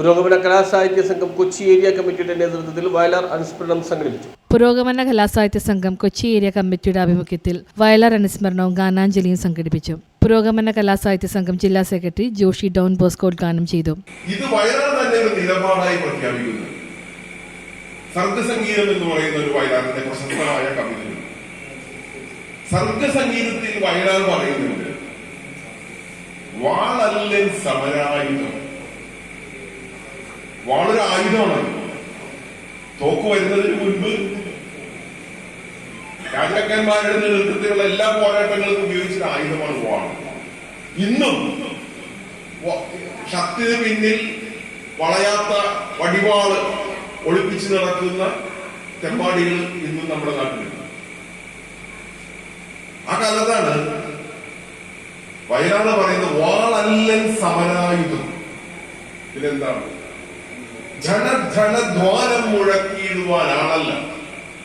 Purogamana Kalasahitya Sangham Kochi area കമ്മിറ്റിയുടെ നേതൃത്വത്തിൽ വയലാർ അനുസ്മരണം സംഘടിപ്പിച്ചു. പുരോഗമന കലാസാഹിത്യ സംഘം കൊച്ചി ഏരിയ കമ്മിറ്റിയുടെ ആഭിമുഖ്യത്തിൽ വയലാർ അനുസ്മരണവും ഗാനാഞ്ജലിയും സംഘടിപ്പിച്ചു. പുരോഗമന കലാസാഹിത്യ സംഘം ജില്ലാ സെക്രട്ടറി ജോഷി ഡോൺ ബോസ്കോ ഉദ്ഘാടനം ചെയ്തു. ഇത് വയലാർ തന്നെ ഒരു നിലപാടായി പ്രഖ്യാപിക്കുന്നു. സർഗസംഗീതം എന്ന് പറയുന്ന ഒരു വയലാറിന്റെ പ്രശസ്തമായ കവിത. സർഗസംഗീതത്തിൽ വയലാർ പറയുന്നുണ്ട് വാളല്ലേ സമരായുധം വാളൊരു ആയുധമാണ്. തോക്ക് വരുന്നതിന് മുൻപ് രാജാക്കന്മാരുടെ നേതൃത്വത്തിലുള്ള എല്ലാ പോരാട്ടങ്ങൾക്കും ഉപയോഗിച്ച ആയുധമാണ് വാൾ. ഇന്നും ശക്തിന് പിന്നിൽ വളയാത്ത വടിവാൾ ഒളിപ്പിച്ച് നടക്കുന്ന തെമ്പാടികൾ ഇന്നും നമ്മുടെ നാട്ടിലുണ്ട്. ആ കാലത്താണ് വയനാട് പറയുന്നത് വാളല്ലൻ സമരായുധം. പിന്നെന്താണ് ധന മുഴക്കിയിടുവാൻ മുഴക്കിയിടുവാനാണല്ല.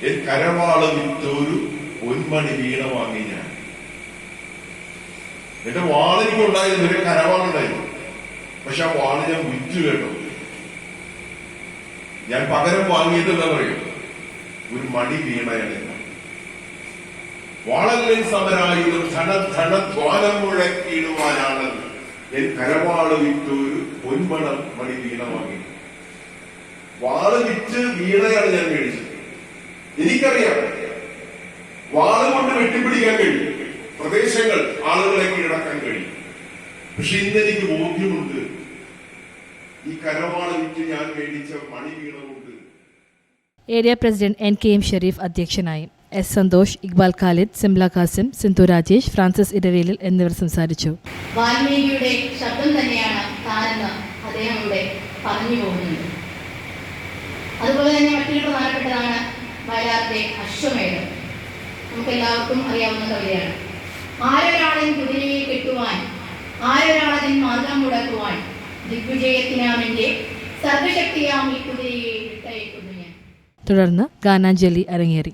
എൻ കരവാൾ വിറ്റൊരു പൊന്മണി വീണ വാങ്ങി ഞാൻ. എന്റെ വാളിനിക്ക് ഉണ്ടായിരുന്നു ഒരു കരവാളുണ്ടായിരുന്നു. പക്ഷെ ആ വാൾ ഞാൻ വിറ്റു കേട്ടോ. ഞാൻ പകരം വാങ്ങിയിട്ടില്ല പറയും ഒരു മണി വീണയാണ് വാളല്ലേ സമരായുധം ധന മുഴക്കിയിടുവാനാണ് എൻ കരവാൾ വിറ്റൊരു പൊന്മണ മണി വീണ വാങ്ങി. വാൾ വിറ്റ് വീണയാണ് ഞാൻ മേടിച്ചത്. എനിക്കറിയാം. വാൾ കൊണ്ട് വെട്ടിപ്പിടിക്കാൻ കഴിയും. പ്രദേശങ്ങൾ ആളുകളെ കീഴടക്കാൻ കഴിയും. പക്ഷെ ഇന്ന് എനിക്ക് ബോധ്യമുണ്ട്. ഈ കരവാൾ വിറ്റ് ഞാൻ മേടിച്ച മണി വീണ കൊണ്ട് area president N K M Sharif അധ്യക്ഷനായി. S Santhosh Iqbal Khalid Simla Qasem Sindhu Rajesh Francis Edavelil എന്നിവർ സംസാരിച്ചു. വാൽമീകിയുടെ ശബ്ദം തന്നെയാണ് താനെന്ന് അദ്ദേഹം ഇവിടെ പറഞ്ഞു പോകുന്നുണ്ട് വയലാറിന്റെ അശ്വമേധം നമുക്ക് എല്ലാവർക്കും അറിയാവുന്ന കവിതയാണ്. ആരൊരാളൻ കുതിരയെ കെട്ടുവാൻ ആരൊരാളതിൻ മാർഗം മുടക്കുവാൻ ദിഗ്വിജയത്തിനാമിന്റെ സർവശക്തിയാം ഈ കുതിരയെ വിട്ടയക്കുന്നു ഞാൻ. തുടർന്ന് ഗാനാഞ്ജലി അരങ്ങേറി.